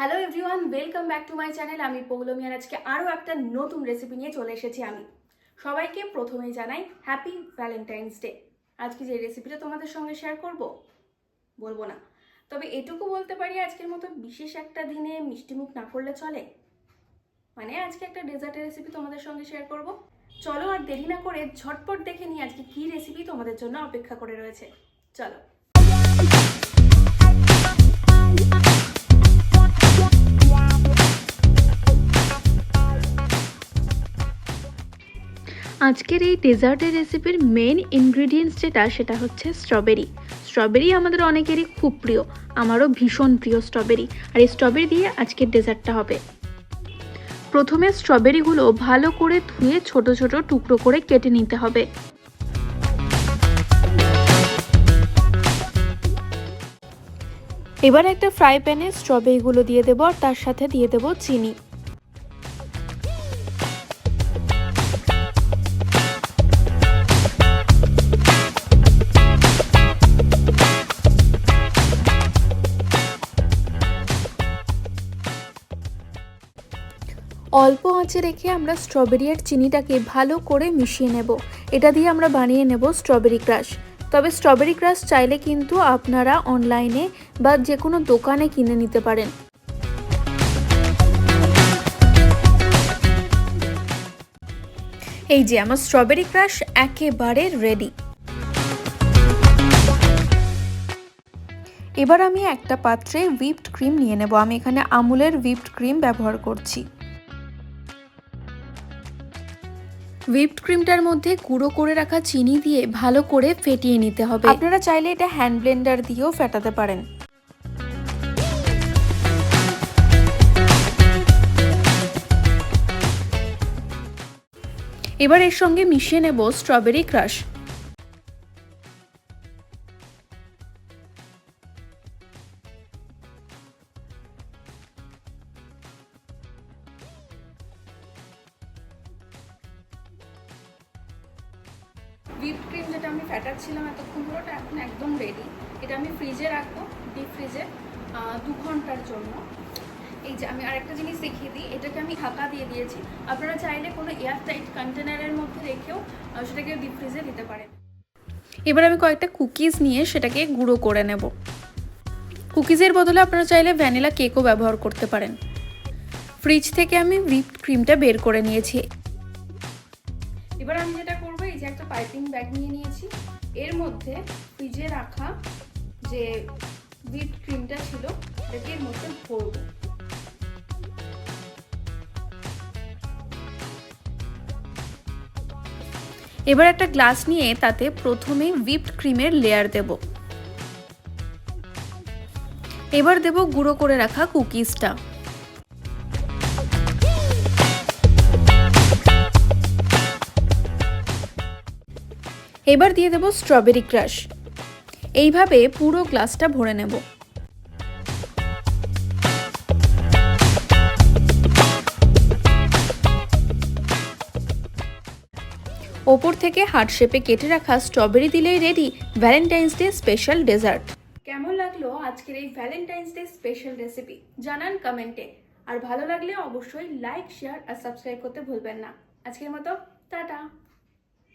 Hello everyone welcome back to my channel আমি পৌলমি আর আজকে আরও একটা নতুন রেসিপি নিয়ে চলে এসেছি আমি। সবাইকে প্রথমেই জানাই হ্যাপি ভ্যালেন্টাইন্স ডে আজকে যে রেসিপিটা তোমাদের সঙ্গে শেয়ার করব, বলব না। তবে এটুকু বলতে পারি আজকের মতো বিশেষ একটা দিনে মিষ্টিমুখ না করলে চলে। মানে আজকে একটা ডেজার্টের রেসিপি তোমাদের সঙ্গে শেয়ার করব। চলো আর দেরি না করে ঝটপট দেখে নিই আজকে কী রেসিপি তোমাদের জন্য অপেক্ষা করে রয়েছে। চলো। আজকের এই ডেজার্টের রেসিপির মেন ইনগ্রিডিয়েন্টস যেটা, সেটা হচ্ছে স্ট্রবেরি স্ট্রবেরি আমাদের অনেকেরই খুব প্রিয়, আমারও ভীষণ প্রিয় স্ট্রবেরি আর এই স্ট্রবেরি দিয়ে আজকের ডেজার্টটা হবে। প্রথমে স্ট্রবেরিগুলো ভালো করে ধুয়ে ছোট ছোট টুকরো করে কেটে নিতে হবে। এবার একটা ফ্রাই প্যানে স্ট্রবেরিগুলো দিয়ে দেবো, আর তার সাথে দিয়ে দেবো চিনি। অল্প আঁচে রেখে আমরা স্ট্রবেরি আর চিনিটাকে ভালো করে মিশিয়ে নেব। এটা দিয়ে আমরা বানিয়ে নেব স্ট্রবেরি ক্রাশ তবে স্ট্রবেরি ক্রাশ চাইলে কিন্তু আপনারা অনলাইনে বা যে কোনো দোকানে কিনে নিতে পারেন। এই যে আমার স্ট্রবেরি ক্রাশ একেবারে রেডি এবার আমি একটা পাত্রে হুইপড ক্রিম নিয়ে নেব। আমি এখানে আমুলের হুইপড ক্রিম ব্যবহার করছি। হুইপড ক্রিমটার মধ্যে গুঁড়ো করে রাখা চিনি দিয়ে ভালো করে ফেটিয়ে নিতে হবে। আপনারা চাইলে এটা হ্যান্ড ব্লেন্ডার দিয়েও ফেটাতে পারেন। এবার এর সঙ্গে মিশিয়ে নেব স্ট্রবেরি ক্রাশ হুইপ ক্রিম যেটা আমি ফ্যাটাচ্ছিলাম এতক্ষণ ধরে, ওটা এখন একদম রেডি এটা আমি ফ্রিজে রাখব ডিপ ফ্রিজে দু ঘণ্টার জন্য। এই যে আমি আরেকটা জিনিস দেখিয়ে দিই, এটাকে আমি ঢাকা দিয়ে দিয়েছি। আপনারা চাইলে কোনো এয়ার টাইট কন্টেনারের মধ্যে রেখেও সেটাকে ডিপ ফ্রিজে দিতে পারেন। এবার আমি কয়েকটা কুকিজ নিয়ে সেটাকে গুঁড়ো করে নেব। কুকিজের বদলে আপনারা চাইলে ভ্যানিলা কেকও ব্যবহার করতে পারেন। ফ্রিজ থেকে আমি হুইপড ক্রিমটা বের করে নিয়েছি। এবার আমি যেটা যে একটা পাইপিং ব্যাগ নিয়ে নিয়েছি। এর মধ্যে ফ্রিজে রাখা যে হুইপ ক্রিমটা ছিল, সেটাকে এর মধ্যে ভরবো। এবার একটা গ্লাস নিয়ে তাতে প্রথমে হুইপড ক্রিমের লেয়ার দেব। এবার দেব গুঁড়ো করে রাখা কুকিজটা এবার দিয়ে দেব স্ট্রবেরি ক্রাশ এইভাবে পুরো গ্লাসটা ভরে নেব। ওপর থেকে হার্ট শেপে কেটে রাখা স্ট্রবেরি দিলেই ready Valentine's day special dessert কেমন লাগল আজকের এই ভ্যালেন্টাইন্স ডে স্পেশাল রেসিপি জানান কমেন্টে আর ভালো লাগলে অবশ্যই লাইক শেয়ার আর সাবস্ক্রাইব করতে ভুলবেন না। আজকের মতো, টাটা।